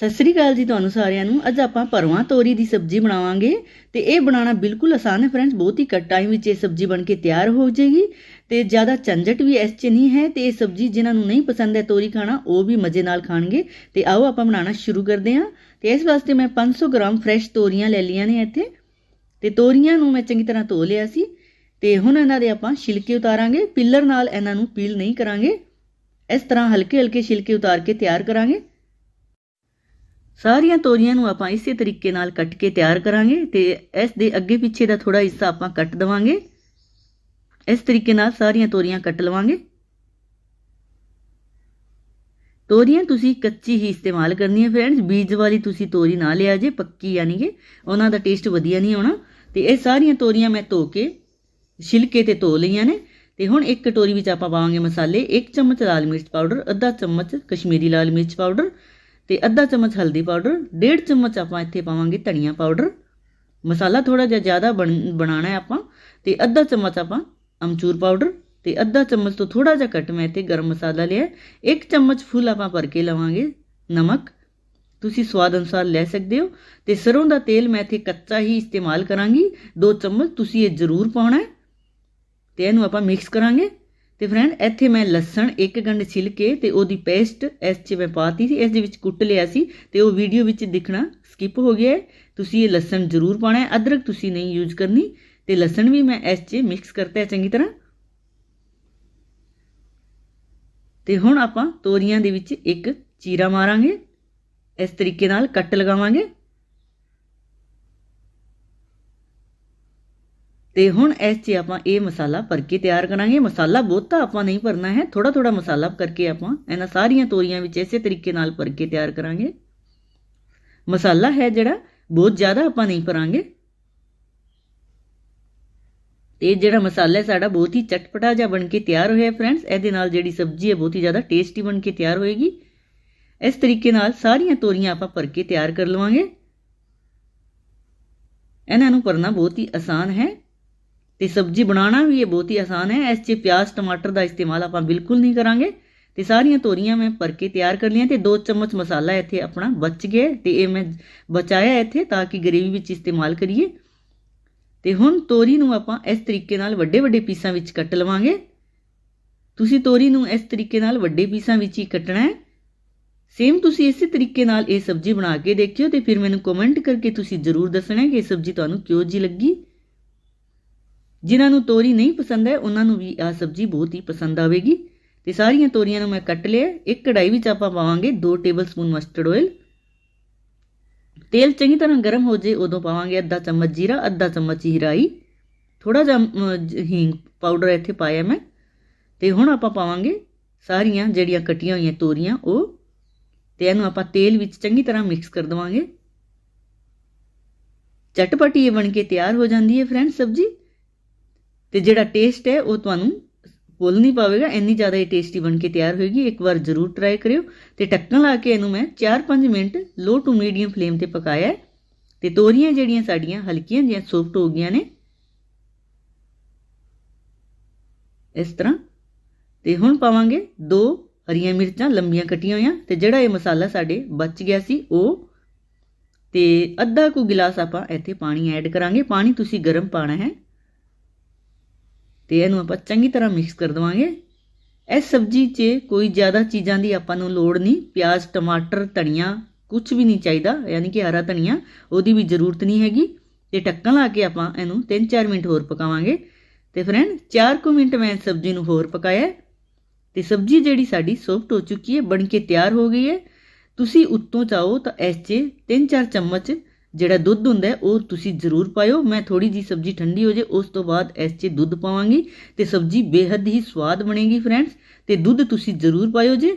ਸਤਿ ਸ੍ਰੀ ਅਕਾਲ ਜੀ ਤੁਹਾਨੂੰ ਸਾਰਿਆਂ ਨੂੰ। ਅੱਜ ਆਪਾਂ ਭਰਵਾਂ ਤੋਰੀ ਦੀ ਸਬਜ਼ੀ ਬਣਾਵਾਂਗੇ ਤੇ ਇਹ ਬਣਾਉਣਾ ਬਿਲਕੁਲ ਆਸਾਨ ਹੈ ਫਰੈਂਡਸ, ਬਹੁਤ ਹੀ ਘੱਟ ਟਾਈਮ ਵਿੱਚ ਇਹ ਸਬਜ਼ੀ ਬਣ ਕੇ ਤਿਆਰ ਹੋ ਜਾਏਗੀ ਤੇ ਜ਼ਿਆਦਾ ਝੰਜਟ ਵੀ ਇਸ 'ਚ ਨਹੀਂ ਹੈ ਤੇ ਇਹ ਸਬਜ਼ੀ ਜਿਨ੍ਹਾਂ ਨੂੰ ਨਹੀਂ ਪਸੰਦ ਹੈ ਤੋਰੀ ਖਾਣਾ, ਉਹ ਵੀ ਮਜ਼ੇ ਨਾਲ ਖਾਣਗੇ। ਤੇ ਆਓ ਆਪਾਂ ਬਣਾਉਣਾ ਸ਼ੁਰੂ ਕਰਦੇ ਹਾਂ। ਤੇ ਇਸ ਵਾਸਤੇ ਮੈਂ 500 ਗ੍ਰਾਮ ਫਰੈਸ਼ ਤੋਰੀਆਂ ਲੈ ਲਈਆਂ ਨੇ ਇੱਥੇ। ਤੇ ਤੋਰੀਆਂ ਨੂੰ ਮੈਂ ਚੰਗੀ ਤਰ੍ਹਾਂ ਧੋ ਲਿਆ ਸੀ। ਤੇ ਹੁਣ ਇਹਨਾਂ ਦੇ ਆਪਾਂ ਛਿਲਕੇ ਉਤਾਰਾਂਗੇ। ਪਿੱਲਰ ਨਾਲ ਇਹਨਾਂ ਨੂੰ ਪੀਲ ਨਹੀਂ ਕਰਾਂਗੇ। ਇਸ ਤਰ੍ਹਾਂ ਹਲਕੇ ਹਲਕੇ ਛਿਲਕੇ ਉਤਾਰ ਕੇ ਤਿਆਰ ਕਰਾਂਗੇ। ਸਾਰੀਆਂ ਤੋਰੀਆਂ ਨੂੰ ਆਪਾਂ ਇਸੇ ਤਰੀਕੇ ਨਾਲ ਕੱਟ ਕੇ ਤਿਆਰ ਕਰਾਂਗੇ ਤੇ ਇਸ ਦੇ ਅੱਗੇ ਪਿੱਛੇ ਦਾ ਥੋੜਾ ਹਿੱਸਾ ਆਪਾਂ ਕੱਟ ਦਵਾਂਗੇ। ਇਸ ਤਰੀਕੇ ਨਾਲ ਸਾਰੀਆਂ ਤੋਰੀਆਂ ਕੱਟ ਲਵਾਂਗੇ। ਤੋਰੀਆਂ ਤੁਸੀਂ ਕੱਚੀ ਹੀ ਇਸਤੇਮਾਲ ਕਰਨੀ ਹੈ ਫਰੈਂਡਸ, ਬੀਜ ਵਾਲੀ ਤੁਸੀਂ ਤੋਰੀ ਨਾ ਲਿਆ ਜੇ, ਪੱਕੀ ਯਾਨੀ ਕਿ ਉਹਨਾਂ ਦਾ ਟੇਸਟ ਵਧੀਆ ਨਹੀਂ ਆਉਣਾ। ਤੇ ਇਹ ਸਾਰੀਆਂ ਤੋਰੀਆਂ ਮੈਂ ਧੋ ਕੇ, ਛਿਲਕੇ ਤੇ ਧੋ ਲਈਆਂ ਨੇ। ਤੇ ਹੁਣ ਇੱਕ ਕਟੋਰੀ ਵਿੱਚ ਆਪਾਂ ਪਾਵਾਂਗੇ ਮਸਾਲੇ 1 ਚਮਚ ਲਾਲ ਮਿਰਚ ਪਾਊਡਰ, ਅੱਧਾ ਚਮਚ ਕਸ਼ਮੀਰੀ ਲਾਲ ਮਿਰਚ ਪਾਊਡਰ ਤੇ ਅੱਧਾ ਚਮਚ ਹਲਦੀ ਪਾਊਡਰ, ਡੇਢ ਚਮਚ ਆਪਾਂ ਇੱਥੇ ਪਾਵਾਂਗੇ ਧਨੀਆ ਪਾਊਡਰ। ਮਸਾਲਾ ਥੋੜਾ ਜਿਹਾ ਜ਼ਿਆਦਾ ਬਣਾਉਣਾ ਹੈ ਆਪਾਂ, ਤੇ ਅੱਧਾ ਚਮਚ ਆਪਾਂ ਅਮਚੂਰ ਪਾਊਡਰ, ਤੇ ਅੱਧਾ ਚਮਚ ਤੋਂ ਥੋੜਾ ਜਿਹਾ ਘੱਟ ਮੈਂ ਇੱਥੇ ਗਰਮ ਮਸਾਲਾ ਲਿਆ ਇੱਕ ਚਮਚ ਫੁੱਲ ਆਪਾਂ ਭਰ ਕੇ ਲਵਾਂਗੇ, ਨਮਕ। ਤੁਸੀਂ ਸਵਾਦ ਅਨੁਸਾਰ ਲੈ ਸਕਦੇ ਹੋ। ਤੇ ਸਰੋਂ ਦਾ ਤੇਲ ਮੈਂ ਇੱਥੇ ਕੱਚਾ ਹੀ ਇਸਤੇਮਾਲ ਕਰਾਂਗੀ। 2 ਚਮਚ ਤੁਸੀਂ ਇਹ ਜ਼ਰੂਰ ਪਾਉਣਾ ਹੈ। ਤੇ ਇਹਨੂੰ ਆਪਾਂ ਮਿਕਸ ਕਰਾਂਗੇ। ਤੇ ਫਰੈਂਡ, ਇੱਥੇ ਮੈਂ ਲਸਣ ਇੱਕ ਗੰਢ ਛਿਲ ਕੇ ਤੇ ਉਹਦੀ ਪੇਸਟ ਇਸ 'ਚ ਮੈਂ ਪਾਤੀ ਸੀ, ਇਸ ਦੇ ਵਿੱਚ ਕੁੱਟ ਲਿਆ ਸੀ ਤੇ ਉਹ ਵੀਡੀਓ ਵਿੱਚ ਦਿਖਣਾ ਸਕਿਪ ਹੋ ਗਿਆ ਤੁਸੀਂ ਇਹ ਲਸਣ ਜ਼ਰੂਰ ਪਾਣਾ ਹੈ, ਅਦਰਕ ਤੁਸੀਂ ਨਹੀਂ ਯੂਜ਼ ਕਰਨੀ ਤੇ ਲਸਣ ਵੀ ਮੈਂ ਇਸ 'ਚ ਮਿਕਸ ਕਰਤਾ ਹੈ ਚੰਗੀ ਤਰ੍ਹਾਂ। ਤੇ ਹੁਣ ਆਪਾਂ ਤੋਰੀਆਂ ਦੇ ਵਿੱਚ ਇੱਕ ਚੀਰਾ ਮਾਰਾਂਗੇ, ਇਸ ਤਰੀਕੇ ਨਾਲ ਕੱਟ ਲਗਾਵਾਂਗੇ। ਤੇ ਹੁਣ ਇਸ 'ਚ ਆਪਾਂ ਇਹ ਮਸਾਲਾ ਭਰ ਕੇ ਤਿਆਰ ਕਰਾਂਗੇ। ਮਸਾਲਾ ਬਹੁਤਾ ਆਪਾਂ ਨਹੀਂ ਭਰਨਾ ਹੈ ਥੋੜਾ ਥੋੜਾ ਮਸਾਲਾ ਕਰਕੇ ਆਪਾਂ ਇਹਨਾਂ ਸਾਰੀਆਂ ਤੋਰੀਆਂ ਵਿੱਚ ਇਸੇ ਤਰੀਕੇ ਨਾਲ ਭਰ ਕੇ ਤਿਆਰ ਕਰਾਂਗੇ। ਮਸਾਲਾ ਹੈ ਜਿਹੜਾ, ਬਹੁਤ ਜ਼ਿਆਦਾ ਆਪਾਂ ਨਹੀਂ ਭਰਾਂਗੇ। ਤੇ ਜਿਹੜਾ ਮਸਾਲਾ ਸਾਡਾ ਬਹੁਤ ਹੀ ਚਟਪਟਾ ਜਿਹਾ ਬਣ ਕੇ ਤਿਆਰ ਹੋਇਆ ਫਰੈਂਡਸ। ਇਹਦੇ ਨਾਲ ਜਿਹੜੀ ਸਬਜ਼ੀ ਹੈ, ਬਹੁਤ ਹੀ ਜ਼ਿਆਦਾ ਟੇਸਟੀ ਬਣ ਕੇ ਤਿਆਰ ਹੋਏਗੀ। ਇਸ ਤਰੀਕੇ ਨਾਲ ਸਾਰੀਆਂ ਤੋਰੀਆਂ ਆਪਾਂ ਭਰ ਕੇ ਤਿਆਰ ਕਰ ਲਵਾਂਗੇ। ਇਹਨਾਂ ਨੂੰ ਭਰਨਾ ਬਹੁਤ ਹੀ ਆਸਾਨ ਹੈ। ਤੇ ਸਬਜ਼ੀ ਬਣਾਉਣਾ ਵੀ ਇਹ ਬਹੁਤ ਹੀ ਆਸਾਨ ਹੈ। ਇਸ 'ਚ ਪਿਆਜ਼, ਟਮਾਟਰ ਦਾ ਇਸਤੇਮਾਲ ਆਪਾਂ ਬਿਲਕੁਲ ਨਹੀਂ ਕਰਾਂਗੇ। ਤੇ ਸਾਰੀਆਂ ਤੋਰੀਆਂ ਮੈਂ ਭਰ ਕੇ ਤਿਆਰ ਕਰ ਲਈਆਂ ਤੇ 2 ਚਮਚ ਮਸਾਲਾ ਇੱਥੇ ਆਪਣਾ ਬਚ ਗਿਆ ਤੇ ਇਹ ਮੈਂ ਬਚਾਇਆ ਇੱਥੇ ਤਾਂ ਕਿ ਗ੍ਰੇਵੀ ਵਿੱਚ ਇਸਤੇਮਾਲ ਕਰੀਏ। ਤੇ ਹੁਣ ਤੋਰੀ ਨੂੰ ਆਪਾਂ ਇਸ ਤਰੀਕੇ ਨਾਲ ਵੱਡੇ ਵੱਡੇ ਪੀਸਾਂ ਵਿੱਚ ਕੱਟ ਲਵਾਂਗੇ। ਤੁਸੀਂ ਤੋਰੀ ਨੂੰ ਇਸ ਤਰੀਕੇ ਨਾਲ ਵੱਡੇ ਪੀਸਾਂ ਵਿੱਚ ਹੀ ਕੱਟਣਾ ਹੈ। ਸੇਮ ਤੁਸੀਂ ਇਸੇ ਤਰੀਕੇ ਨਾਲ ਇਹ ਸਬਜ਼ੀ ਬਣਾ ਕੇ ਦੇਖਿਓ ਤੇ ਫਿਰ ਮੈਨੂੰ ਕਮੈਂਟ ਕਰਕੇ ਤੁਸੀਂ ਜ਼ਰੂਰ ਦੱਸਣਾ ਕਿ ਇਹ ਸਬਜ਼ੀ ਤੁਹਾਨੂੰ ਕਿਉਂ ਜੀ ਲੱਗੀ। ਜਿਨ੍ਹਾਂ ਨੂੰ ਤੋਰੀ ਨਹੀਂ ਪਸੰਦ ਹੈ, ਉਹਨਾਂ ਨੂੰ ਵੀ ਆਹ ਸਬਜ਼ੀ ਬਹੁਤ ਹੀ ਪਸੰਦ ਆਵੇਗੀ। ਤੇ ਸਾਰੀਆਂ ਤੋਰੀਆਂ ਨੂੰ ਮੈਂ ਕੱਟ ਲਿਆ। ਇੱਕ ਕੜਾਈ ਵਿੱਚ ਆਪਾਂ ਪਾਵਾਂਗੇ 2 ਟੇਬਲਸਪੂਨ ਮਸਟਰਡ ਆਇਲ ਤੇਲ ਚੰਗੀ ਤਰ੍ਹਾਂ ਗਰਮ ਹੋ ਜੇ, ਉਦੋਂ ਪਾਵਾਂਗੇ ਅੱਧਾ ਚਮਚ ਜੀਰਾ, ਅੱਧਾ ਚਮਚ ਹਿਰਾਈ। ਥੋੜਾ ਜਿਹਾ ਹਿੰਗ ਪਾਊਡਰ ਇੱਥੇ ਪਾਇਆ ਮੈਂ। ਤੇ ਹੁਣ ਆਪਾਂ ਪਾਵਾਂਗੇ ਸਾਰੀਆਂ ਜਿਹੜੀਆਂ ਕਟੀਆਂ ਹੋਈਆਂ ਤੋਰੀਆਂ, ਉਹ। ਤੇ ਇਹਨੂੰ ਆਪਾਂ ਤੇਲ ਵਿੱਚ ਚੰਗੀ ਤਰ੍ਹਾਂ ਮਿਕਸ ਕਰ ਦਵਾਂਗੇ। ਚਟਪਟੀ ਇਹ ਬਣ ਕੇ ਤਿਆਰ ਹੋ ਜਾਂਦੀ ਹੈ ਫਰੈਂਡ ਸਬਜ਼ੀ। ਤੇ ਜਿਹੜਾ ਟੇਸਟ ਹੈ, ਉਹ ਤੁਹਾਨੂੰ ਭੁੱਲ ਨਹੀਂ ਪਾਵੇਗਾ, ਇੰਨੀ ਜ਼ਿਆਦਾ ਇਹ ਟੇਸਟੀ ਬਣ ਕੇ ਤਿਆਰ ਹੋਏਗੀ। ਇੱਕ ਵਾਰ ਜ਼ਰੂਰ ਟਰਾਈ ਕਰਿਓ ਤੇ ਢੱਕਣ ਲਾ ਕੇ ਇਹਨੂੰ ਮੈਂ 4-5 minute low to medium flame ਤੇ ਪਕਾਇਆ ਤੇ ਤੋਰੀਆਂ ਜਿਹੜੀਆਂ ਸਾਡੀਆਂ ਹਲਕੀਆਂ ਜਿਹੀਆਂ ਸੌਫਟ ਹੋ ਗਈਆਂ ਨੇ, ਇਸ ਤਰ੍ਹਾਂ। ਤੇ ਹੁਣ ਪਾਵਾਂਗੇ ਦੋ ਹਰੀਆਂ ਮਿਰਚਾਂ, ਲੰਬੀਆਂ ਕੱਟੀਆਂ ਹੋਈਆਂ, ਤੇ ਜਿਹੜਾ ਇਹ ਮਸਾਲਾ ਸਾਡੇ ਬਚ ਗਿਆ ਸੀ, ਉਹ ਤੇ ਅੱਧਾ ਕੁ ਗਿਲਾਸ ਆਪਾਂ ਇੱਥੇ ਪਾਣੀ ਐਡ ਕਰਾਂਗੇ। ਪਾਣੀ ਤੁਸੀਂ ਗਰਮ ਪਾਣਾ ਹੈ। ਤੇ ਇਹਨੂੰ ਆਪਾਂ ਚੰਗੀ ਤਰ੍ਹਾਂ ਮਿਕਸ ਕਰ ਦਵਾਂਗੇ। ਇਸ ਸਬਜ਼ੀ 'ਚ ਕੋਈ ਜ਼ਿਆਦਾ ਚੀਜ਼ਾਂ ਦੀ ਆਪਾਂ ਨੂੰ ਲੋੜ ਨਹੀਂ। ਪਿਆਜ਼, ਟਮਾਟਰ, ਧਨੀਆ ਕੁਝ ਵੀ ਨਹੀਂ ਚਾਹੀਦਾ, ਯਾਨੀ ਕਿ ਹਰਾ ਧਨੀਆ, ਉਹਦੀ ਵੀ ਜ਼ਰੂਰਤ ਨਹੀਂ ਹੈਗੀ। ਤੇ ਢੱਕਣ ਲਾ ਕੇ ਆਪਾਂ ਇਹਨੂੰ 3-4 ਮਿੰਟ ਹੋਰ ਪਕਾਵਾਂਗੇ। ਤੇ ਫਰੈਂਡ 4 ਕੁ ਮਿੰਟ ਮੈਂ ਸਬਜ਼ੀ ਨੂੰ ਹੋਰ ਪਕਾਇਆ ਤੇ ਸਬਜ਼ੀ ਜਿਹੜੀ ਸਾਡੀ ਸੌਫਟ ਹੋ ਚੁੱਕੀ ਹੈ, ਬਣ ਕੇ ਤਿਆਰ ਹੋ ਗਈ ਹੈ। ਤੁਸੀਂ ਉੱਤੋਂ ਚਾਹੋ ਤਾਂ ਇਸ 'ਚ 3-4 ਚਮਚ ਜਿਹੜਾ ਦੁੱਧ ਹੁੰਦਾ ਉਹ ਤੁਸੀਂ ਜ਼ਰੂਰ ਪਾਇਓ। ਮੈਂ ਥੋੜੀ ਜੀ ਸਬਜ਼ੀ ਠੰਡੀ ਹੋ ਜੇ, ਉਸ ਤੋਂ ਬਾਅਦ ਇਸ 'ਚ ਦੁੱਧ ਪਾਵਾਂਗੀ। ਤੇ ਸਬਜ਼ੀ ਬੇहद ਹੀ ਸਵਾਦ ਬਣੇਗੀ ਫਰੈਂਡਸ ਤੇ ਦੁੱਧ ਤੁਸੀਂ ਜ਼ਰੂਰ ਪਾਇਓ ਜੇ।